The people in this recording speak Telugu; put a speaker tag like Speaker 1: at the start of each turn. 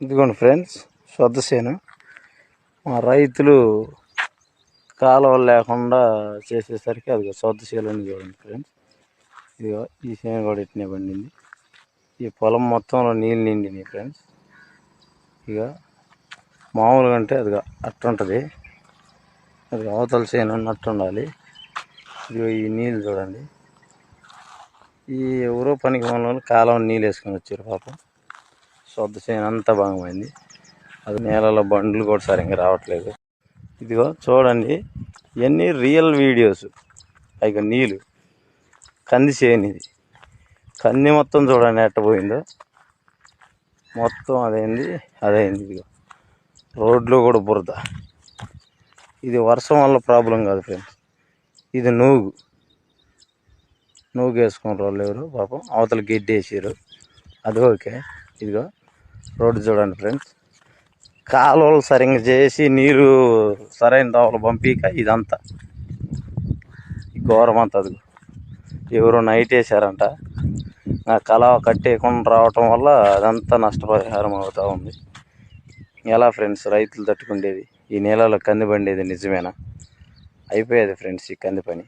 Speaker 1: ఇదిగోండి ఫ్రెండ్స్ శ్రద్ధసేను మా రైతులు కాలువలు లేకుండా చేసేసరికి అది సొద్ద చూడండి ఫ్రెండ్స్. ఇదిగో ఈ సేను కూడా ఇట్నే పండింది. ఈ పొలం మొత్తంలో నీళ్ళు నిండినాయి ఫ్రెండ్స్. ఇక మామూలుగా అంటే అది అట్టుంటుంది అది అవతల చేను ఉన్నట్టు ఉండాలి. ఇదిగో ఈ నీళ్ళు చూడండి. ఈ ఎవరో పనికి మన వాళ్ళు నీళ్ళు వేసుకొని వచ్చారు పాపం. సొద్ద చేను అంతా భాగమైంది అది నేలలో బండ్లు కూడా సరిగ్గా రావట్లేదు. ఇదిగో చూడండి. ఇవన్నీ రియల్ వీడియోస్. ఇక నీళ్ళు. కంది చేను ఇది. కంది మొత్తం చూడండి ఎట్ట పోయిందో. మొత్తం అదైంది అదైంది ఇదిగో. రోడ్లు కూడా బురద. ఇది వర్షం వల్ల ప్రాబ్లం కాదు ఫ్రెండ్స్. ఇది నూగు. నూగు వేసుకున్న వాళ్ళు ఎవరు? పాపం అవతల గడ్డి వేసారు అది ఓకే. ఇదిగో. రోడ్డు చూడండి ఫ్రెండ్స్. కాలువలు సరిగ్గా చేసి నీరు సరైన దోవలు పంపిక ఇదంతా. ఘోరం అంతా అది. ఎవరో నైట్ వేసారంట నా కలవ కట్టేయకుండా రావటం వల్ల అదంతా నష్టపరిహారం అవుతూ ఉంది. ఎలా ఫ్రెండ్స్ రైతులు తట్టుకుండేది? ఈ నేలలో కంది పండేది నిజమేనా? అయిపోయేది ఫ్రెండ్స్ ఈ కంది పని.